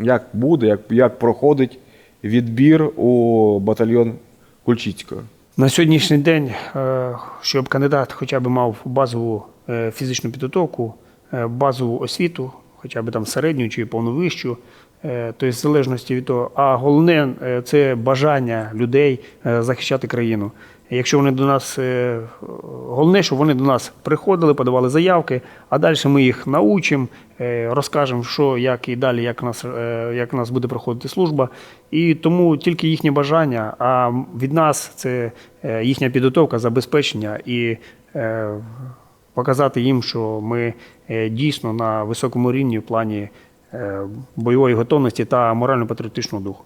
як буде, як, як проходить відбір у батальйон Кульчицького. На сьогоднішній день, е, щоб кандидат хоча б мав базову е, фізичну підготовку, е, базову освіту, хоча б там середню чи повну вищу, е, тобто залежності від того. А головне е, це бажання людей е, захищати країну. Якщо вони до нас, головне, щоб вони до нас приходили, подавали заявки, а далі ми їх научимо, розкажемо, що, як і далі, як нас, як нас буде проходити служба. І тому тільки їхнє бажання, а від нас це їхня підготовка, забезпечення і показати їм, що ми дійсно на високому рівні в плані бойової готовності та морально-патріотичного духу.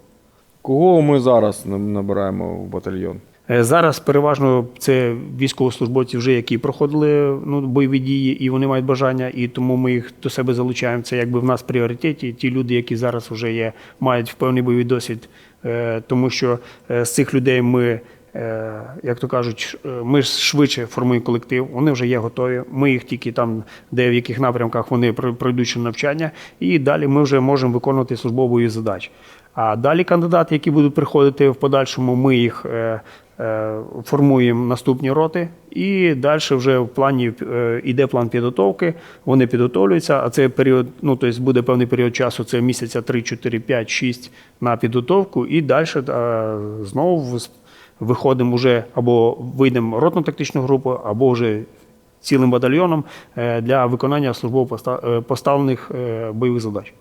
Кого ми зараз набираємо в батальйон? Е, Зараз переважно це військовослужбовці, вже які проходили ну, бойові дії, і вони мають бажання, і тому ми їх до себе залучаємо. Це якби в нас в пріоритеті. Ті люди, які зараз вже є, мають певний бойовий досвід, Е, тому що е, з цих людей ми. Е, Як то кажуть, е, ми швидше формуємо колектив, вони вже є готові. Ми їх тільки там, де в яких напрямках вони про- пройдуть навчання, і далі ми вже можемо виконувати службову задачі. А далі кандидати, які будуть приходити в подальшому, ми їх е, формуємо наступні роти, і далі вже в плані е, іде план підготовки. Вони підготовлюються. А це період, ну тобто буде певний період часу, це місяця 3, 4, 5, 6 на підготовку, і далі е, знову виходимо вже або вийдемо ротну тактичну групу, або вже цілим батальйоном е, для виконання службово е, поставлених е, бойових задач.